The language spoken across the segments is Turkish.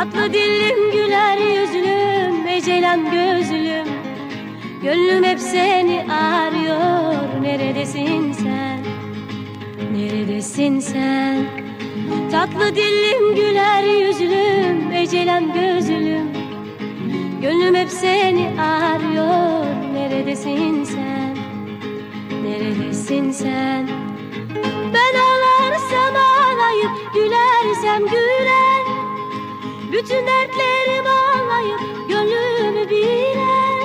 Tatlı dilim güler yüzlüm Ecelan gözlüm. Gönlüm hep seni arıyor Neredesin sen? Neredesin sen? Tatlı dilim güler yüzlüm Ecelan gözlüm. Gönlüm hep seni arıyor Neredesin sen? Neredesin sen? Ben ağlarsam ağlayıp Gülersem gülen Bütün dertlerim ağlayıp Gönlümü bilen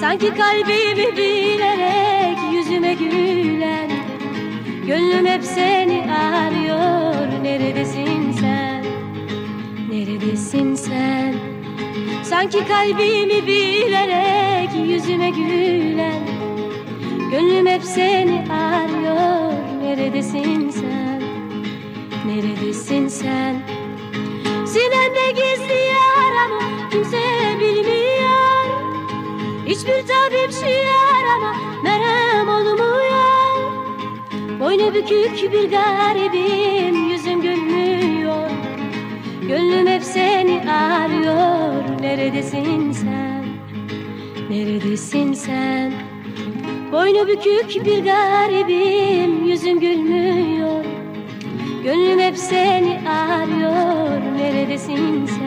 Sanki kalbimi bilerek Yüzüme gülen. Gönlüm hep seni arıyor Neredesin sen? Neredesin sen? Sanki kalbimi bilerek Yüzüme gülen. Gönlüm hep seni arıyor Neredesin sen? Neredesin sen Sinemde gizli yaramı Kimse bilmiyor. Hiçbir tabip şu yarama Merhem olmuyor. Boynu bükük bir garibim Yüzüm gülmüyor. Gönlüm hep seni arıyor Neredesin sen? Neredesin sen? Boynu bükük bir garibim Yüzüm gülmüyor arıyor